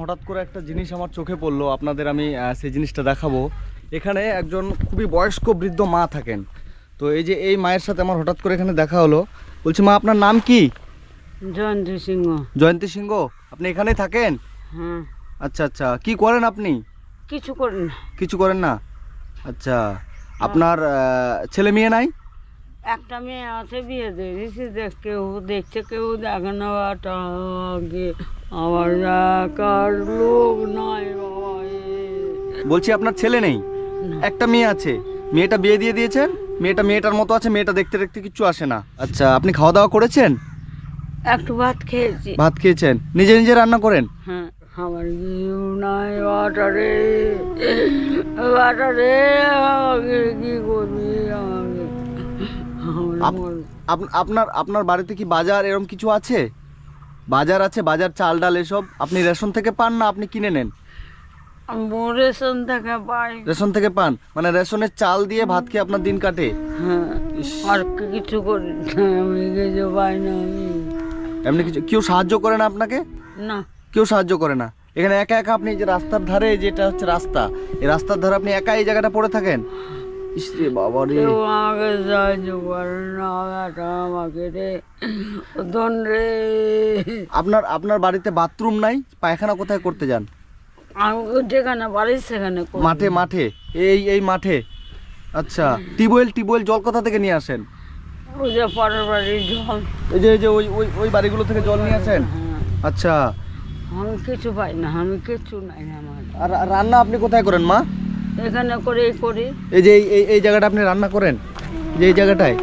হঠাৎ করে একটা জিনিস আমার চোখে পড়ল আপনাদের আমি সেই জিনিসটা দেখাবো। এখানে একজন খুবই বয়স্ক বৃদ্ধ মা থাকেন। তো এই যে এই মায়ের সাথে আমার হঠাৎ করে এখানে দেখা হলো বলছি মা আপনার নাম কি? জয়ন্তী সিংহ। জয়ন্তী সিংহ আপনি এখানেই থাকেন? হ্যাঁ। আচ্ছা আচ্ছা কি করেন আপনি? কিছু করেন কিছু করেন না? আচ্ছা আপনার ছেলে মেয়ে নাই? একটা মেয়ে আছে বিয়ে দিয়ে কেউ দেখছে কেউ দেখে না আমার দেখার লোক নাই বাবা বলছি আপনার ছেলে নেই? একটা মেয়ে আছে। মেয়েটা বিয়ে দিয়ে দিয়েছেন? মেয়েটা মেয়েটার মতো আছে মেয়েটা দেখতে দেখতে কিচ্ছু আসে না। আচ্ছা আপনি খাওয়া দাওয়া করেছেন? একটু ভাত খেয়েছি। ভাত খেয়েছেন। নিজে নিজে রান্না করেন? হ্যাঁ আমার কেউ নাই বাটারে। বাটারে আমাকে কি করবি আমাকে আপনার আপনার বাড়িতে কি বাজার এরকম কিছু আছে? বাজার আছে বাজার চাল ডাল এসব। আপনি রেশন থেকে পান না আপনি কিনে নেন? রেশন থেকে পাই। রেশন থেকে পান? মানে রেশনের চাল দিয়ে ভাত খেয়ে আপনার দিন কাটে? হ্যাঁ আর কিছু করি কিছু পাই না এমনি কিছু কেউ সাহায্য করে না আপনাকে? না। কেউ সাহায্য করে না। এখানে একা একা আপনি যে রাস্তার ধারে যেটা হচ্ছে রাস্তা এই রাস্তার ধারে আপনি একা এই জায়গাটা পড়ে থাকেন? ইস বাবা রে। কেউ আমাকে সাহায্য করে না রে ধন রে। আপনার আপনার বাড়িতে বাথরুম নাই? পায়খানা কোথায় করতে যান? আমি যেখানে পারি সেখানে করি। মাঠে মাঠে। এই এই মাঠে। আচ্ছা টিউবওয়েল টিউবওয়েল জল কোথা থেকে নিয়ে আসেন? ওই যে পরের বাড়ির জল। এই যে এই যে ওই ওই ওই বাড়িগুলো থেকে জল নিয়ে আসেন? হ্যাঁ। আচ্ছা। আমি কিছু পাই না আমি কিছু নাই আমার। আর আর রান্না আপনি কোথায় করেন মা? এখানে করে করি। এই যে এই এই জায়গাটা আপনি রান্না করেন? যে এই জায়গাটায়?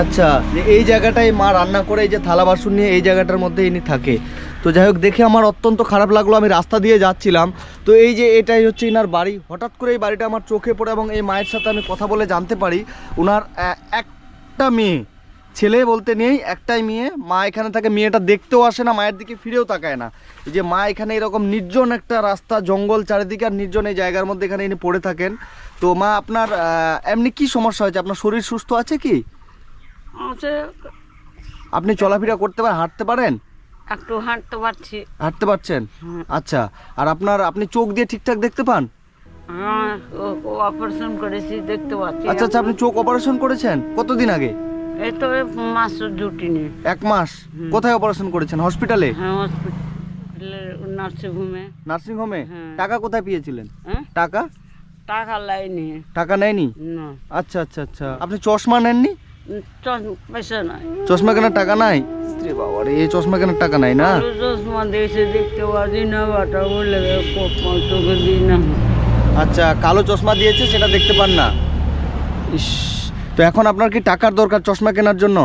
আচ্ছা যে এই জায়গাটায় মা রান্না করে, এই যে থালা বাসন নিয়ে এই জায়গাটার মধ্যে ইনি থাকে। তো যাই হোক, দেখে আমার অত্যন্ত খারাপ লাগল, আমি রাস্তা দিয়ে যাচ্ছিলাম। তো এই যে এটাই হচ্ছে ইনার বাড়ি। হঠাৎ করে এই বাড়িটা আমার চোখে পড়ে এবং এই মায়ের সাথে আমি কথা বলে জানতে পারি ওনার একটা মেয়ে। ছেলে বলতে নেই একটাই মেয়ে। মা এখানে থাকে মেয়েটা দেখতেও আসে না মায়ের দিকে ফিরেও তাকায় না। যে মা এখানে এরকম নির্জন একটা রাস্তা জঙ্গল চারিদিকে আর নির্জন এই জায়গার মধ্যে এখানে ইনি পড়ে থাকেন। তো মা আপনার এমনি কি সমস্যা হয়েছে? আপনার শরীর সুস্থ আছে কি? আপনি চলাফেরা করতে পারেন হাঁটতে পারেন? একটু হাঁটতে পারছি। হাঁটতে পারছেন? আচ্ছা আর আপনার আপনি চোখ দিয়ে ঠিকঠাক দেখতে পান? হ্যাঁ অপারেশন করেছি দেখতে পাচ্ছি। আচ্ছা আচ্ছা আপনি চোখ অপারেশন করেছেন? কতদিন আগে? এই তো মাস জুটি নেই। এক মাস? কোথায় অপারেশন করেছেন? হসপিটালে হ্যাঁ নার্সিংহোমে নার্সিং হোমে। টাকা কোথায় পেয়েছিলেন? হ্যাঁ? টাকা? টাকা লাইনি। টাকা নেয়নি? না। আচ্ছা আচ্ছা আচ্ছা। আপনি চশমা নেননি? চশমা কেনার টাকা নাই? বাবা রে এই চশমা কেনার টাকা নাই না? চশমা দিয়েছে দেখতে পাচ্ছি না বাটা বলে চোখে দিই না। আচ্ছা কালো চশমা দিয়েছে সেটা দেখতে পান না। ইস। তো এখন আপনার কি টাকার দরকার চশমা কেনার জন্য?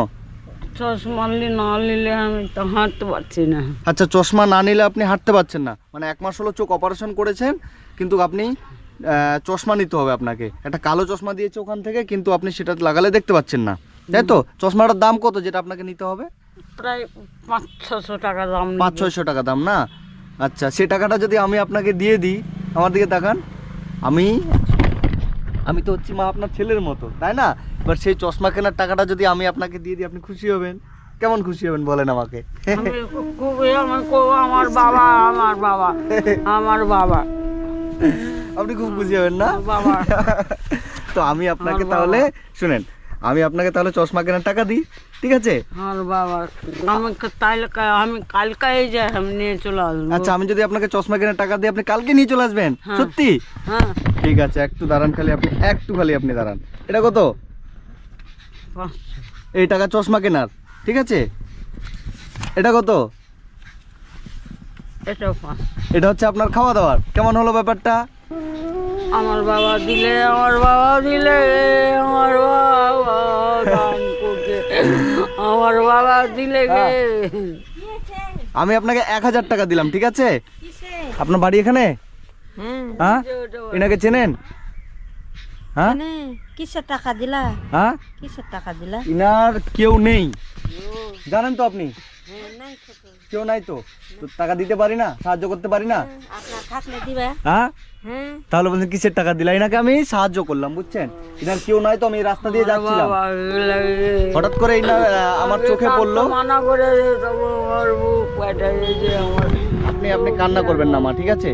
চশমা না নিলে আমি তো হাঁটতে পারছি না। আচ্ছা চশমা না নিলে আপনি হাঁটতে পারছেন না। মানে এক মাস হলো চোখ অপারেশন করেছেন কিন্তু আপনি চশমা নিতে হবে আপনাকে। একটা কালো চশমা দিয়েছে ওখান থেকে কিন্তু আপনি সেটা লাগালে দেখতে পাচ্ছেন না। তাই তো? চশমাটার দাম কত যেটা আপনাকে নিতে হবে? প্রায় পাঁচ ছশো টাকা দাম পাঁচ। ছয়শো টাকা দাম না? আচ্ছা সে টাকাটা যদি আমি আপনাকে দিয়ে দিই আমার দিকে তাকান। আমি আমি তো হচ্ছি মা আপনার ছেলের মতো তাই না? এবার সেই চশমা কেনার টাকাটা যদি আমি আপনাকে দিয়ে দিই আপনি খুশি হবেন? কেমন খুশি হবেন বলেন আমাকে? আমার বাবা আমার বাবা আমার বাবা। আপনি খুব খুশি হবেন না? বাবা। তো আমি আপনাকে তাহলে শুনেন আমি আপনাকে তাহলে চশমা কেনার টাকা দিই ঠিক আছে? আমার বাবা আমি ক- তাইলে আমি কালকে যে আমি নিয়ে চলে আসব। আচ্ছা আমি যদি আপনাকে চশমা কেনার টাকা দিই আপনি কালকে নিয়ে চলে আসবেন? হ্যাঁ। সত্যি? হ্যাঁ। ঠিক আছে একটু দাঁড়ান খালি আপনি একটু খালি আপনি দাঁড়ান। এটা কত। এই টাকা চশমা কেনার ঠিক আছে? এটা কত? এটা হচ্ছে আপনার খাওয়া দাওয়ার কেমন হলো ব্যাপারটা? আমার বাবা দিলে আমার বাবা দিলে আমার বাবা আমার বাবা দিলে আমি আপনাকে এক হাজার টাকা দিলাম ঠিক আছে? আপনার বাড়ি এখানে? হ্যাঁ। এনাকে চেনেন? হ্যাঁ? মানে কিসের টাকা দিলা? হ্যাঁ? কিসের টাকা দিলা? ইনার কেউ নেই। জানেন তো আপনি? হ্যাঁ। কেউ। নাই তো? টাকা দিতে পারি না? সাহায্য করতে পারি না? হ্যাঁ হ্যাঁ? তাহলে বলছেন কিসের টাকা দিলা এনাকে আমি? সাহায্য করলাম বুঝছেন? ইনার কেউ নাই তো আমি রাস্তা দিয়ে যাচ্ছিলাম। হঠাৎ করে আহ, আমার চোখে পড়ল। আপনি আপনি কান্না করবেন না মা ঠিক আছে?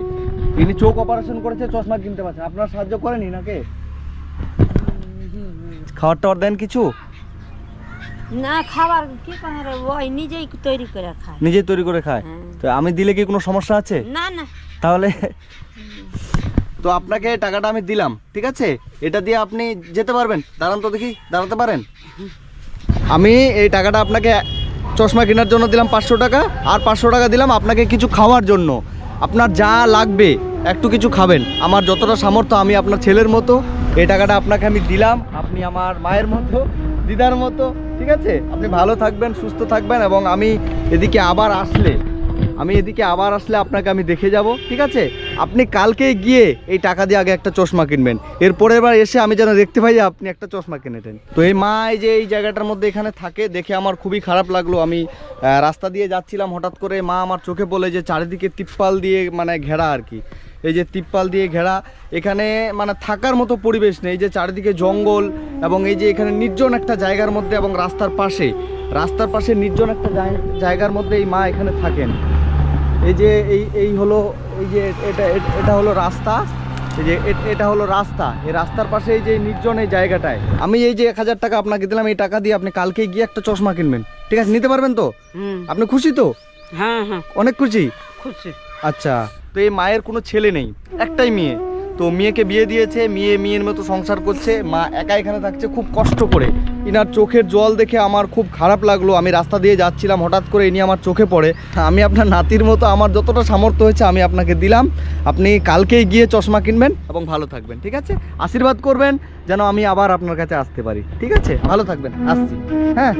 ইনি চোখ অপারেশন করেছে চশমা কিনতে পারছেন আপনার সাহায্য করেনি নাকি? খাবার টাবার দেন কিছু? না খাবার কি করে ওই নিজেই তৈরি করে খায়। নিজেই তৈরি করে খায়? হ্যাঁ। তো আমি দিলে কি কোনো সমস্যা আছে? না না। তাহলে তো আপনাকে টাকাটা আমি দিলাম ঠিক আছে? এটা দিয়ে আপনি যেতে পারবেন। দাঁড়ান তো দেখি দাঁড়াতে পারেন? আমি এই টাকাটা আপনাকে চশমা কেনার জন্য দিলাম পাঁচশো টাকা আর পাঁচশো টাকা দিলাম আপনাকে কিছু খাওয়ার জন্য। আপনার যা লাগবে একটু কিছু খাবেন। আমার যতটা সামর্থ্য আমি আপনার ছেলের মতো এই টাকাটা আপনাকে আমি দিলাম, আপনি আমার মায়ের মতো, দিদার মতো, ঠিক আছে? আপনি ভালো থাকবেন, সুস্থ থাকবেন এবং আমি এদিকে আবার আসলে, আমি এদিকে আবার আসলে আপনাকে আমি দেখে যাব, ঠিক আছে? আপনি কালকে গিয়ে এই টাকা দিয়ে আগে একটা চশমা কিনবেন এরপরে এবার এসে আমি যেন দেখতে পাই যে আপনি একটা চশমা কিনেছেন তো এই মা এই যে এই জায়গাটার মধ্যে এখানে থাকে, দেখে আমার খুবই খারাপ লাগল, আমি রাস্তা দিয়ে যাচ্ছিলাম, হঠাৎ করে মা আমার চোখে বলে যে চারিদিকে তিপ্পাল দিয়ে মানে ঘেরা আর কি। এই যে তিপ্পাল দিয়ে ঘেরা এখানে মানে থাকার মতো পরিবেশ নেই। এই যে চারিদিকে জঙ্গল এবং এই যে এখানে নির্জন একটা জায়গার মধ্যে এবং রাস্তার পাশে রাস্তার পাশে নির্জন একটা জায়- জায়গার মধ্যে এই মা এখানে থাকেন। এই যে এই এই হলো এই যে এটা এটা হলো রাস্তা। এই যে এটা হলো রাস্তা। এই রাস্তার পাশে এই যে নির্জন এই জায়গাটায়। আমি এই যে এক হাজার টাকা আপনাকে দিলাম এই টাকা দিয়ে আপনি কালকে গিয়ে একটা চশমা কিনবেন। ঠিক আছে? নিতে পারবেন তো? আপনি খুশি তো? হ্যাঁ হ্যাঁ। অনেক খুশি? খুশি। আচ্ছা। তো এই মায়ের কোনো ছেলে নেই, একটাই মেয়ে। তো মেয়েকে বিয়ে দিয়েছে, মেয়ে মেয়ের মতো সংসার করছে, মা একা এখানে থাকছে খুব কষ্ট করে। ইনার চোখের জল দেখে আমার খুব খারাপ লাগল, আমি রাস্তা দিয়ে যাচ্ছিলাম, হঠাৎ করে ইনি আমার চোখে পড়ে। আমি আপনার নাতির মতো, আমার যতটা সামর্থ্য হয়েছে আমি আপনাকে দিলাম। আপনি কালকেই গিয়ে চশমা কিনবেন এবং ভালো থাকবেন, ঠিক আছে? আশীর্বাদ করবেন, যেন আমি আবার আপনার কাছে আসতে পারি, ঠিক আছে? ভালো থাকবেন, আসছি হ্যাঁ?